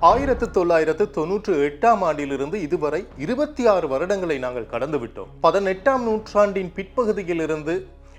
ஆயிரத்து தொள்ளாயிரத்து தொன்னூற்று எட்டாம் ஆண்டிலிருந்து இதுவரை இருபத்தி ஆறு வருடங்களை நாங்கள் கடந்துவிட்டோம். பதினெட்டாம் நூற்றாண்டின் பிற்பகுதியிலிருந்து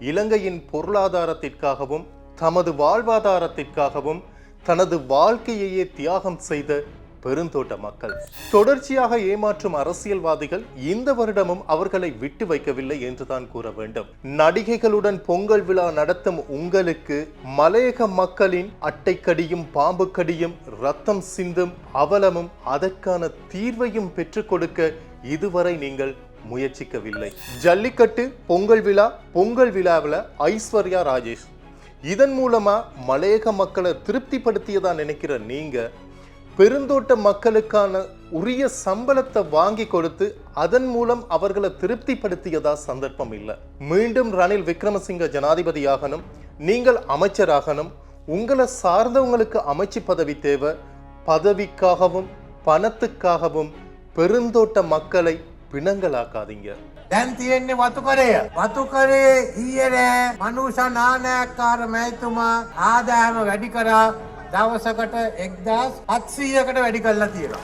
இலங்கையின் பொருளாதாரத்திற்காகவும் தமது வாழ்வாதாரத்திற்காகவும் தனது வாழ்க்கையையே தியாகம் செய்த பெருந்தோட்ட மக்கள். தொடர்ச்சியாக ஏமாற்றும் அரசியல்வாதிகள் இந்த வருடமும் அவர்களை விட்டு வைக்கவில்லை என்றுதான் கூற வேண்டும். நடிகைகளுடன் பொங்கல் விழா நடத்தும் உங்களுக்கு மலையக மக்களின் அட்டைக்கடியும் பாம்பு கடியும் ரத்தம் சிந்தும் அவலமும் அதற்கான தீர்வையும் பெற்றுக் கொடுக்க இதுவரை நீங்கள் முயற்சிக்கவில்லை. ஜல்லிக்கட்டு பொங்கல் விழா பொங்கல் விழாவில் ஐஸ்வர்யா ராஜேஷ். இதன் மூலமா மலையக மக்களை திருப்திப்படுத்தியதா நினைக்கிற நீங்க பெருந்தோட்ட மக்களுக்கான உரிய சம்பளத்தை வாங்கி கொடுத்து அதன் மூலம் அவர்களை திருப்திப்படுத்தியதா சந்தர்ப்பம் இல்லை மீண்டும் ரணில் விக்ரமசிங்க ஜனாதிபதியாகணும் நீங்கள் அமைச்சராகணும் உங்களை சார்ந்தவங்களுக்கு அமைச்சு பதவி தேவை பதவிக்காகவும் பணத்துக்காகவும் பெருந்தோட்ட மக்களை பிணங்களாக்காதீங்க දැන් තියෙන්නේ වතුකරය. වතුකරේ ඊයේ නෑ මනුෂ නානයක්කාර මැතිතුමා ආදායම වැඩි කරා දවසකට එක්දස් අත්සීයකට වැඩි කරලා තියෙනවා.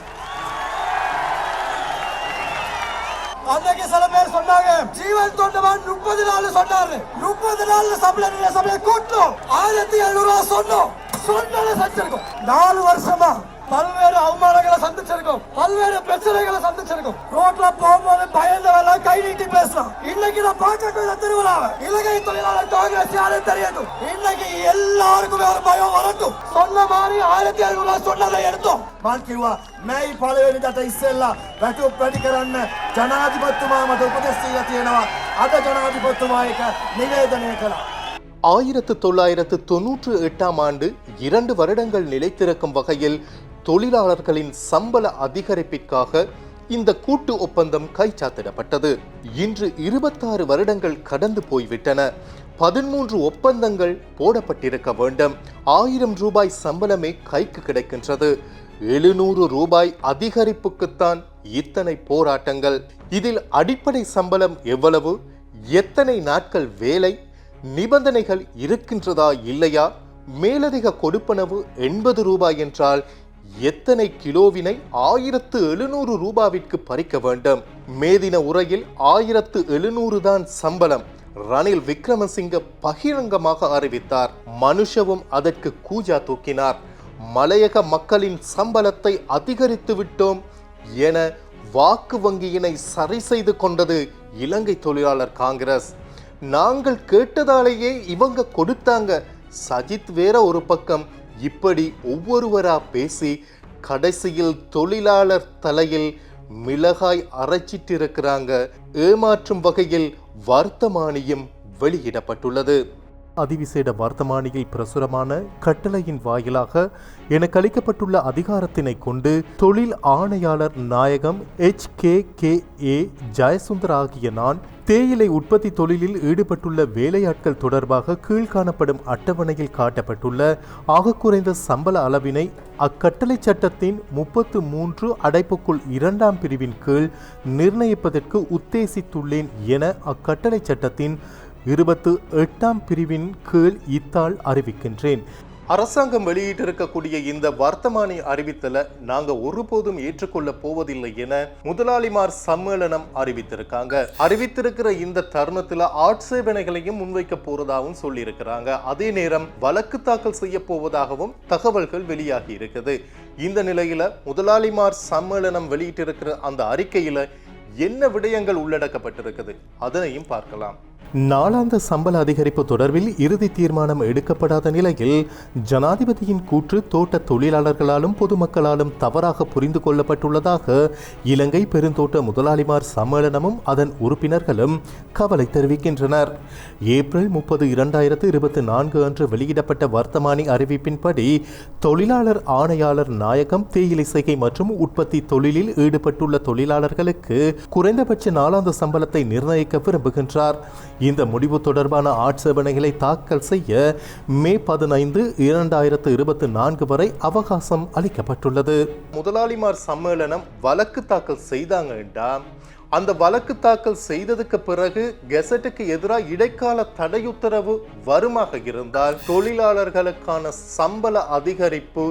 அன்னைக்கு சில பேர் சொன்னாங்க ஜீவன் தொண்டவன் முப்பது நாள் சொன்னாரு முப்பது நாள்ல சம்பளம் இல்ல சம்பளம் கூட்டணும் ஆயிரத்தி எழுநூறு ரூபா சொன்னோம் சொன்னதை செஞ்சிருக்கோம் நாலு வருஷமா பல்வேறு அவமானங்களை சந்திச்சிருக்கோம். பல்வேறு பிரச்சனைகளை சந்திச்சிருக்கோம். ரோட்ல போகும்போது பயந்தவெல்லாம் கை நீட்டி பேசலாம். இன்னைக்கு நான் பார்க்கக்கூடிய திருவிழாவை இலங்கை தொழிலாளர் காங்கிரஸ் யாரும் தெரியட்டும். இன்னைக்கு எல்லாருக்குமே ஒரு பயம் வரட்டும். சொன்ன மாதிரி ஆயிரத்தி ஐநூறு ரூபாய் சொன்னதை எடுத்தோம். ಮಾಡ್ತಿರುವ ಮೈ ಪಾಳವೇರಿದಾಟ ಇಸ್ಸೆಲ್ಲ ವ್ಯಾಟ್ಯೂಬ್ ಪ್ರತಿಕರನ್ನ ಜನಾಧಿಪತ್ಯಮ ಮತ್ತು ಉಪದಸ್ಥೀಯತೆಯನವ ಅದ ಜನಾಧಿಪತ್ಯಮಾಯಕ ನಿವೇದನೆ ಕಲ ஆயிரத்து தொள்ளாயிரத்து தொன்னூற்று எட்டாம் ஆண்டு இரண்டு வருடங்கள் நிலைத்திருக்கும் வகையில் தொழிலாளர்களின் சம்பள அதிகரிப்பிற்காக இந்த கூட்டு ஒப்பந்தம் கைச்சாத்திடப்பட்டது. இன்று இருபத்தாறு வருடங்கள் கடந்து போய்விட்டன. பதிமூன்று ஒப்பந்தங்கள் போடப்பட்டிருக்க வேண்டும். ஆயிரம் ரூபாய் சம்பளமே கைக்கு கிடைக்கின்றது. எழுநூறு ரூபாய் அதிகரிப்புக்குத்தான் இத்தனை போராட்டங்கள். இதில் அடிப்படை சம்பளம் எவ்வளவு? எத்தனை நாட்கள் வேலை? நிபந்தனைகள் இருக்கின்றதா இல்லையா? மேலதிக கொடுப்பனவு எண்பது ரூபாய் என்றால் எத்தனை கிலோவினை ஆயிரத்து எழுநூறு ரூபாவிற்கு பறிக்க வேண்டும்? மேதின உரையில் ஆயிரத்து எழுநூறு தான் சம்பளம். ரணில் விக்ரமசிங்க பகிரங்கமாக அறிவித்தார். மனுஷவும் அதற்கு கூஜா தூக்கினார். மலையக மக்களின் சம்பளத்தை அதிகரித்து விட்டோம் என வாக்கு வங்கியினை சரி செய்து கொண்டது இலங்கை தொழிலாளர் காங்கிரஸ். நாங்கள் கேட்டதாலேயே இவங்க கொடுத்தாங்க. சஜித் வேற ஒரு பக்கம் இப்படி ஒவ்வொருவரா பேசி கடைசியில் தொழிலாளர் தலையில் மிளகாய் அரைச்சிட்டு இருக்கிறாங்க ஏமாற்றும் வகையில் வர்த்தமானியும் வெளியிடப்பட்டுள்ளது. அதிவிசேட வர்த்தமானியில் பிரசுரமான கட்டளையின் வாயிலாக எனக்கு அளிக்கப்பட்டுள்ள அதிகாரத்தினை கொண்டு தொழில் ஆணையாளர் நாயகம் H K K A Jayasundar ஆகிய நான் தேயிலை உற்பத்தி தொழிலில் ஈடுபட்டுள்ள வேலையாட்கள் தொடர்பாக கீழ்காணப்படும் அட்டவணையில் காட்டப்பட்டுள்ள ஆக குறைந்த சம்பள அளவினை அக்கட்டளை சட்டத்தின் முப்பத்து மூன்று அடைப்புக்குள் இரண்டாம் பிரிவின் கீழ் நிர்ணயிப்பதற்கு உத்தேசித்துள்ளேன் என அக்கட்டளை சட்டத்தின் இருபத்து எட்டாம் பிரிவின் கீழ் இத்தாள் அறிவிக்கின்றேன். அரசாங்கம் வெளியிட்டிருக்கக்கூடிய இந்த வர்த்தமானி அறிவித்தலை நாங்க ஒருபோதும் ஏற்றுக்கொள்ள போவதில்லை என முதலாளிமார் சம்மேளனம் அறிவித்திருக்காங்க. அறிவித்திருக்கிற இந்த தருணத்துல ஆட்சேபனைகளையும் முன்வைக்க போறதாகவும் சொல்லியிருக்கிறாங்க. அதே நேரம் வழக்கு தாக்கல் செய்ய போவதாகவும் தகவல்கள் வெளியாகி இருக்குது. இந்த நிலையில முதலாளிமார் சம்மேளனம் வெளியிட்டிருக்கிற அந்த அறிக்கையில என்ன விடயங்கள் உள்ளடக்கப்பட்டிருக்குது? அதனையும் பார்க்கலாம். நாளாந்த சம்பள அதிகரிப்பு தொடர்பில் இறுதி தீர்மானம் எடுக்கப்படாத நிலையில் ஜனாதிபதியின் கூற்று தோட்ட தொழிலாளர்களாலும் பொதுமக்களாலும் தவறாக புரிந்து கொள்ளப்பட்டுள்ளதாக இலங்கை பெருந்தோட்ட முதலாளிமார் சம்மேளனமும் அதன் உறுப்பினர்களும் கவலை தெரிவிக்கின்றனர். ஏப்ரல் முப்பது இரண்டாயிரத்து இருபத்தி நான்கு அன்று வெளியிடப்பட்ட வர்த்தமானி அறிவிப்பின்படி தொழிலாளர் ஆணையாளர் நாயகம் தேயிலை செய்கை மற்றும் உற்பத்தி தொழிலில் ஈடுபட்டுள்ள தொழிலாளர்களுக்கு குறைந்தபட்ச நாளாந்த சம்பளத்தை நிர்ணயிக்க விரும்புகின்றார். இந்த முடிவு தொடர்பான ஆட்சேபனைகளை தாக்கல் செய்ய மே பதினைந்து இரண்டாயிரத்து இருபத்தி நான்கு வரை அவகாசம் அளிக்கப்பட்டுள்ளது. முதலாளிமார் சம்மேளனம் வழக்கு தாக்கல் செய்தாங்கடா அந்த வழக்கு தாக்கல் செய்ததுக்கு பிறகு கெசட்டுக்கு எதிராக இடைக்கால தடையுத்தரவு வருமாக இருந்தால் தொழிலாளர்களுக்கான சம்பள அதிகரிப்பு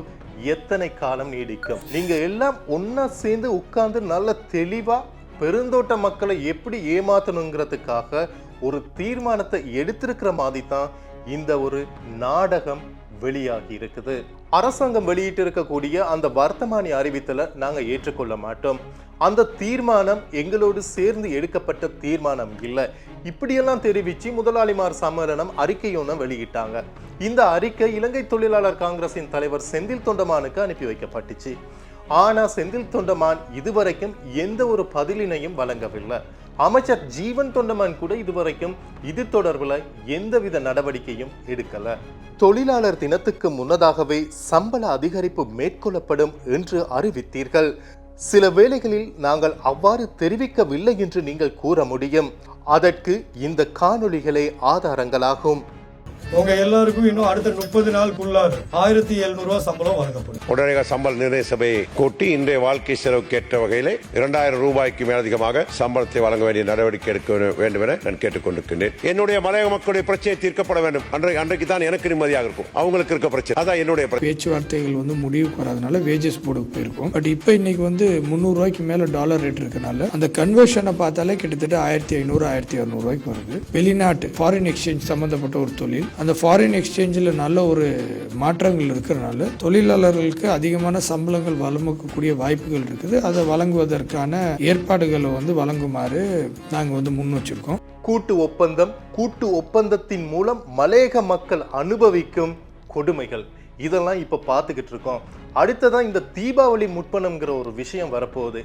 எத்தனை காலம் நீடிக்கும்? நீங்க எல்லாம் ஒன்னா சேர்ந்து உட்கார்ந்து நல்ல தெளிவா பெருந்தோட்ட மக்களை எப்படி ஏமாத்தணுங்கிறதுக்காக ஒரு தீர்மானத்தை எடுத்திருக்கிற மாதிரி தான் இந்த ஒரு நாடகம் வெளியாகி இருக்குது. அரசாங்கம் வெளியிட்டு இருக்கக்கூடிய அந்த வர்த்தமானி அறிவித்தலை நாங்கள் ஏற்றுக்கொள்ள மாட்டோம். அந்த தீர்மானம் எங்களோடு சேர்ந்து எடுக்கப்பட்ட தீர்மானம் இல்லை. இப்படியெல்லாம் தெரிவிச்சு முதலாளிமார் சம்மேளனம் அறிக்கை ஒன்று வெளியிட்டாங்க. இந்த அறிக்கை இலங்கை தொழிலாளர் காங்கிரஸின் தலைவர் செந்தில் தொண்டமானுக்கு அனுப்பி வைக்கப்பட்டுச்சு. ஆனால் செந்தில் தொண்டமான் இதுவரைக்கும் எந்த ஒரு பதிலினையும் வழங்கவில்லை. அமைச்சர் ஜீவன் தொண்டமான் கூட இதுவரைக்கும் இது தொடர்பில் எந்தவித நடவடிக்கையும் எடுக்கல. தொழிலாளர் தினத்துக்கு முன்னதாகவே சம்பள அதிகரிப்பு மேற்கொள்ளப்படும் என்று அறிவித்தீர்கள். சில வேளைகளில் நாங்கள் அவ்வாறு தெரிவிக்கவில்லை என்று நீங்கள் கூற முடியும். அதற்கு இந்த காணொளிகளே ஆதாரங்களாகும். உங்க எல்லாருக்கும் இன்னும் அடுத்த முப்பது நாளுக்குள்ளார ஆயிரத்தி எழுநூறு ரூபாய் சம்பளம் வழங்கப்படும். உடனடியாக சம்பள நிர்ணய சபையை கூட்டி இன்றைய வாழ்க்கை செலவுக்கு ஏற்ற வகையில் இரண்டாயிரம் ரூபாய்க்கு மேலதிகமாக சம்பளத்தை வழங்க வேண்டிய நடவடிக்கை எடுக்க வேண்டும் என நான் கேட்டுக்கொண்டிருக்கின்றேன். என்னுடைய மலையக மக்களுடைய பிரச்சனை தீர்க்கப்பட வேண்டும். அன்றைக்கு அன்றைக்கு தான் எனக்கு நிம்மதியாக இருக்கும். அவங்களுக்கு இருக்க பிரச்சனை. அதான் என்னுடைய பேச்சுவார்த்தைகள் வந்து முடிவுக்கு வராதனால வேஜஸ் போர்டுக்கு போயிருக்கும். பட் இப்போ இன்னைக்கு வந்து முந்நூறுரூவாய்க்கு மேலே டாலர் ரேட் இருக்கனால அந்த கன்வர்ஷனை பார்த்தாலே கிட்டத்தட்ட ஆயிரத்தி ஐநூறு ஆயிரத்தி இரநூறுவாய்க்கு வருது. வெளிநாட்டு ஃபாரின் எக்ஸ்சேஞ்ச் சம்மந்தப்பட்ட ஒரு தொழில். அந்த ஃபாரின் எக்ஸ்சேஞ்சில் நல்ல ஒரு மாற்றங்கள் இருக்கிறனால தொழிலாளர்களுக்கு அதிகமான சம்பளங்கள் வழங்கக்கூடிய வாய்ப்புகள் இருக்குது. அதை வழங்குவதற்கான ஏற்பாடுகளை வந்து வழங்குமாறு நாங்கள் வந்து முன் வச்சிருக்கோம். கூட்டு ஒப்பந்தம் கூட்டு ஒப்பந்தத்தின் மூலம் மலையக மக்கள் அனுபவிக்கும் கொடுமைகள். இதெல்லாம் இப்போ பார்த்துக்கிட்டு இருக்கோம். அடுத்ததான் இந்த தீபாவளி முற்பணம்ங்கிற ஒரு விஷயம் வரப்போகுது.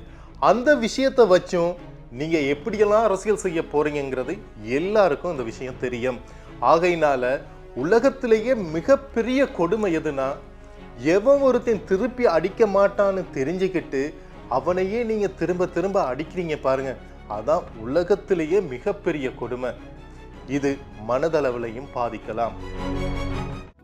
அந்த விஷயத்தை வச்சும் நீங்கள் எப்படியெல்லாம் அரசியல் செய்ய போகிறீங்கிறது எல்லாருக்கும் இந்த விஷயம் தெரியும். ஆகையினால உலகத்திலேயே மிகப்பெரிய கொடுமை எதுனா எவன் ஒருத்தன் திருப்பி அடிக்க மாட்டான்னு தெரிஞ்சுக்கிட்டு அவனையே நீங்க திரும்ப திரும்ப அடிக்கிறீங்க பாருங்க. அதான் உலகத்திலேயே மிகப்பெரிய கொடுமை. இது மனதளவிலையும் பாதிக்கலாம்.